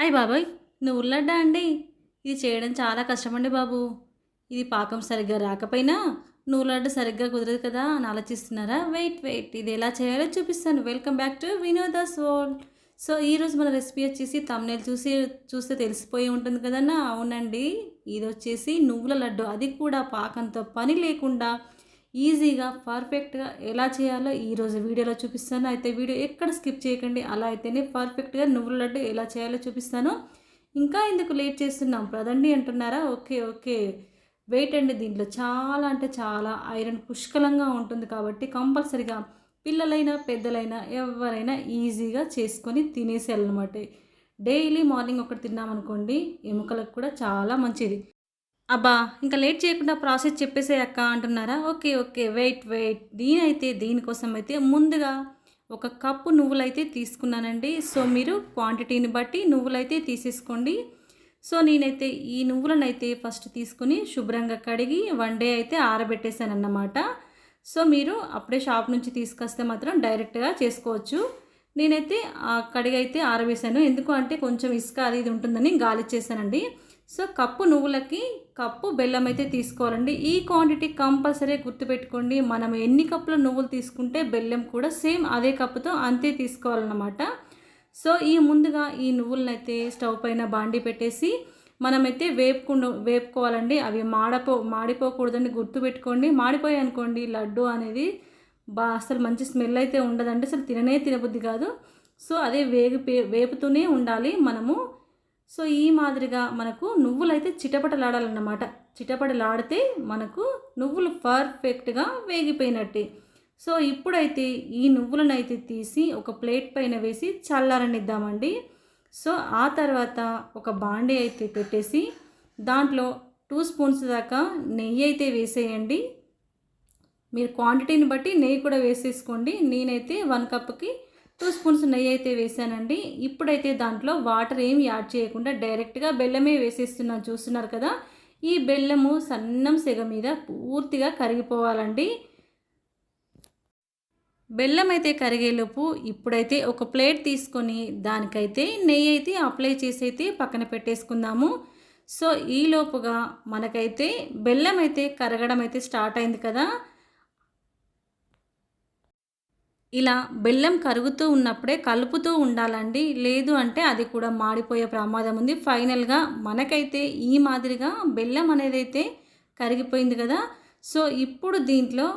అయ్యి బాబాయ్ నువ్వు లడ్డా అండి? ఇది చేయడం చాలా కష్టమండి బాబు. ఇది పాకం సరిగ్గా రాకపోయినా నువ్వు లడ్డు సరిగ్గా కుదరదు కదా అని ఆలోచిస్తున్నారా? Wait wait. ఇది ఎలా చేయాలో చూపిస్తాను. Welcome back to Vinodas world. So ఈరోజు మన రెసిపీ వచ్చేసి తమ్నేలు చూసి చూస్తే తెలిసిపోయి ఉంటుంది కదన్నా? అవునండి. ఇది వచ్చేసి నువ్వుల లడ్డు. అది కూడా పాకంతో పని లేకుండా ఈజీగా పర్ఫెక్ట్గా ఎలా చేయాలో ఈరోజు వీడియోలో చూపిస్తాను. అయితే వీడియో ఎక్కడ స్కిప్ చేయకండి అలా అయితేనే పర్ఫెక్ట్గా నువ్వుల లడ్డు ఎలా చేయాలో చూపిస్తాను. ఇంకా ఎందుకు లేట్ చేస్తున్నాం? ప్రదండి అంటున్నారా? Okay okay. వెయిట్ అండి దీంట్లో. చాలా అంటే చాలా. ఐరన్ పుష్కలంగా ఉంటుంది కాబట్టి కంపల్సరిగా పిల్లలైనా పెద్దలైనా ఎవరైనా ఈజీగా చేసుకొని తినేసేయాలన్నమాట. డైలీ మార్నింగ్ ఒకటి తిన్నామనుకోండి ఎముకలకు కూడా చాలా మంచిది. అబ్బా ఇంకా లేట్ చేయకుండా ప్రాసెస్ చెప్పేసే అక్క అంటున్నారా? Okay okay wait wait. దీనైతే దీనికోసం అయితే ముందుగా ఒక కప్పు నువ్వులైతే తీసుకున్నానండి. సో మీరు క్వాంటిటీని బట్టి నువ్వులైతే తీసేసుకోండి. సో నేనైతే ఈ నువ్వులను అయితే ఫస్ట్ తీసుకుని శుభ్రంగా కడిగి వన్ డే అయితే ఆరబెట్టేశాను అన్నమాట సో మీరు అప్పుడే షాప్ నుంచి తీసుకొస్తే మాత్రం డైరెక్ట్గా చేసుకోవచ్చు. నేనైతే ఆ కడిగి అయితే ఆరవేశాను. ఎందుకు అంటే కొంచెం ఇసుక అది ఇది ఉంటుందని గాలి చేశానండి సో కప్పు నువ్వులకి కప్పు బెల్లం అయితే తీసుకోవాలండి. ఈ క్వాంటిటీ కంపల్సరీ గుర్తుపెట్టుకోండి. మనం ఎన్ని కప్పుల నువ్వులు తీసుకుంటే బెల్లం కూడా సేమ్ అదే కప్పుతో అంతే తీసుకోవాలన్నమాట. సో ఈ ముందుగా ఈ నువ్వులనైతే స్టవ్ పైన బాండి పెట్టేసి మనమైతే వేపుకుండ వేపుకోవాలండి. అవి మాడపో మాడిపోకూడదని గుర్తుపెట్టుకోండి. మాడిపోయాయి అనుకోండి లడ్డు అనేది బా అసలు మంచి స్మెల్ అయితే ఉండదండి. అసలు తిననే తినబుద్ధి కాదు. సో అదే వేగి వేపుతూనే ఉండాలి మనము. సో ఈ మాదిరిగా మనకు నువ్వులు అయితే చిటపటలాడాలన్నమాట. చిటపటలాడితే మనకు నువ్వులు పర్ఫెక్ట్గా వేగిపోయినట్టే. సో ఇప్పుడైతే ఈ నువ్వులను అయితే తీసి ఒక ప్లేట్ పైన వేసి చల్లారనిద్దామండి. సో ఆ తర్వాత ఒక బాండీ అయితే పెట్టేసి దాంట్లో టూ స్పూన్స్ దాకా నెయ్యి అయితే వేసేయండి. మీరు క్వాంటిటీని బట్టి నెయ్యి కూడా వేసేసుకోండి. నేనైతే వన్ కప్కి టూ స్పూన్స్ నెయ్యి అయితే వేసానండి. ఇప్పుడైతే దాంట్లో వాటర్ ఏమి యాడ్ చేయకుండా డైరెక్ట్గా బెల్లమే వేసేస్తున్నాను. చూస్తున్నారు కదా? ఈ బెల్లము సన్నం సెగ మీద పూర్తిగా కరిగిపోవాలండి. బెల్లం అయితే కరిగేలోపు ఇప్పుడైతే ఒక ప్లేట్ తీసుకొని దానికైతే నెయ్యి అయితే అప్లై చేసి అయితే పక్కన పెట్టేసుకుందాము. సో ఈలోపుగా మనకైతే బెల్లం అయితే కరగడం అయితే స్టార్ట్ అయింది కదా? ఇలా బెల్లం కరుగుతూ ఉన్నప్పుడే కలుపుతూ ఉండాలండి. లేదు అంటే అది కూడా మాడిపోయే ప్రమాదం ఉంది. ఫైనల్గా మనకైతే ఈ మాదిరిగా బెల్లం అనేది అయితే కరిగిపోయింది కదా. సో ఇప్పుడు దీంట్లో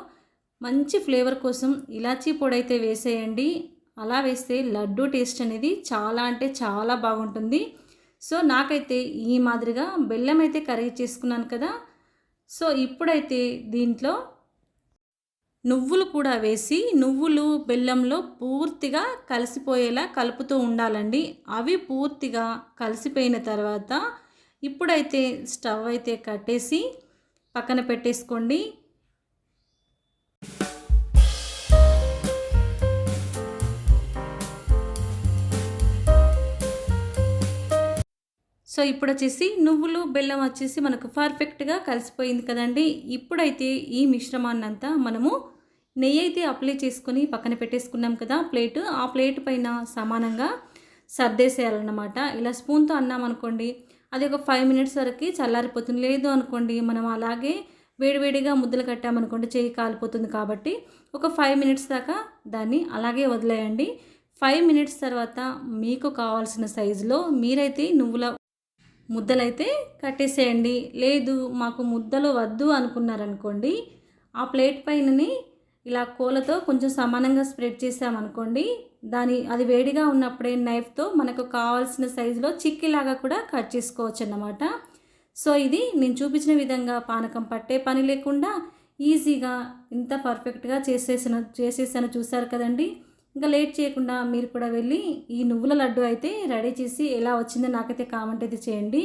మంచి ఫ్లేవర్ కోసం ఇలాచీ పొడి అయితే వేసేయండి. అలా వేస్తే లడ్డు టేస్ట్ అనేది చాలా అంటే చాలా బాగుంటుంది. సో నాకైతే ఈ మాదిరిగా బెల్లం అయితే కరిగి చేసుకున్నాను కదా. సో ఇప్పుడైతే దీంట్లో నువ్వులు కూడా వేసి నువ్వులు బెల్లంలో పూర్తిగా కలిసిపోయేలా కలుపుతూ ఉండాలండి. అవి పూర్తిగా కలిసిపోయిన తర్వాత ఇప్పుడైతే స్టవ్ అయితే కట్టేసి పక్కన పెట్టేసుకోండి. సో ఇప్పుడు వచ్చేసి నువ్వులు బెల్లం వచ్చేసి మనకు పర్ఫెక్ట్గా కలిసిపోయింది కదండి. ఇప్పుడైతే ఈ మిశ్రమాన్నంతా మనము నెయ్యి అయితే అప్లై చేసుకొని పక్కన పెట్టేసుకున్నాం కదా ప్లేట్. ఆ ప్లేట్ పైన సమానంగా సర్దేసేయాలన్నమాట. ఇలా స్పూన్తో అన్నాం అనుకోండి అది ఒక ఫైవ్ మినిట్స్ వరకు చల్లారిపోతుంది. లేదు అనుకోండి మనం అలాగే వేడివేడిగా ముద్దలు కట్టామనుకోండి చేయి కాలిపోతుంది కాబట్టి ఒక ఫైవ్ మినిట్స్ దాకా దాన్ని అలాగే వదిలేయండి. ఫైవ్ మినిట్స్ తర్వాత మీకు కావాల్సిన సైజులో మీరైతే నువ్వుల ముద్దలైతే కట్టేసేయండి. లేదు మాకు ముద్దలు వద్దు అనుకున్నారనుకోండి ఆ ప్లేట్ పైనని ఇలా కోలతో కొంచెం సమానంగా స్ప్రెడ్ చేసామనుకోండి దాని అది వేడిగా ఉన్నప్పుడే నైఫ్తో మనకు కావాల్సిన సైజులో చిక్కిలాగా కూడా కట్ చేసుకోవచ్చు అన్నమాట సో ఇది నేను చూపించిన విధంగా పానకం పట్టే పని లేకుండా ఈజీగా ఇంత పర్ఫెక్ట్గా చేసేసిన చేసేసాను చూసారు కదండి. ఇంకా లేట్ చేయకుండా మీరు కూడా వెళ్ళి ఈ నువ్వుల లడ్డు అయితే రెడీ చేసి ఎలా వచ్చిందో నాకైతే కామెంట్ అయితే చేయండి.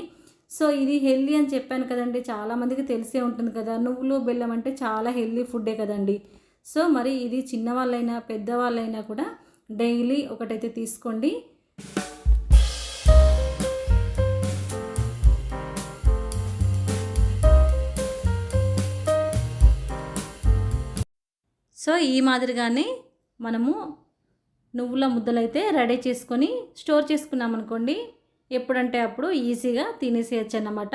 సో ఇది హెల్దీ అని చెప్పాను కదండి. చాలామందికి తెలిసే ఉంటుంది కదా నువ్వులు బెల్లం అంటే చాలా హెల్దీ ఫుడ్డే కదండి. సో మరి ఇది చిన్నవాళ్ళైనా పెద్దవాళ్ళైనా కూడా డైలీ ఒకటైతే తీసుకోండి. సో ఈ మాదిరిగానే మనము నువ్వుల ముద్దలైతే రెడీ చేసుకొని స్టోర్ చేసుకున్నాం అనుకోండి ఎప్పుడంటే అప్పుడు ఈజీగా తినేసేయచ్చు అన్నమాట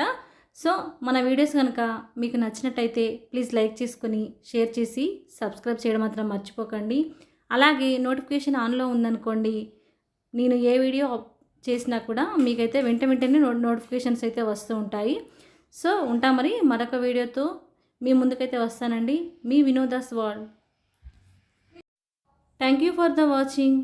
సో మన వీడియోస్ కనుక మీకు నచ్చినట్టయితే ప్లీజ్ లైక్ చేసుకొని షేర్ చేసి సబ్స్క్రైబ్ చేయడం మాత్రం మర్చిపోకండి. అలాగే నోటిఫికేషన్ ఆన్లో ఉందనుకోండి నేను ఏ వీడియో చేసినా కూడా మీకైతే వెంట వెంటనే నోటిఫికేషన్స్ అయితే వస్తూ ఉంటాయి. సో ఉంటా మరి మరొక వీడియోతో మీ ముందుకైతే వస్తానండి. మీ వినోదాస్ wall thank you for the watching.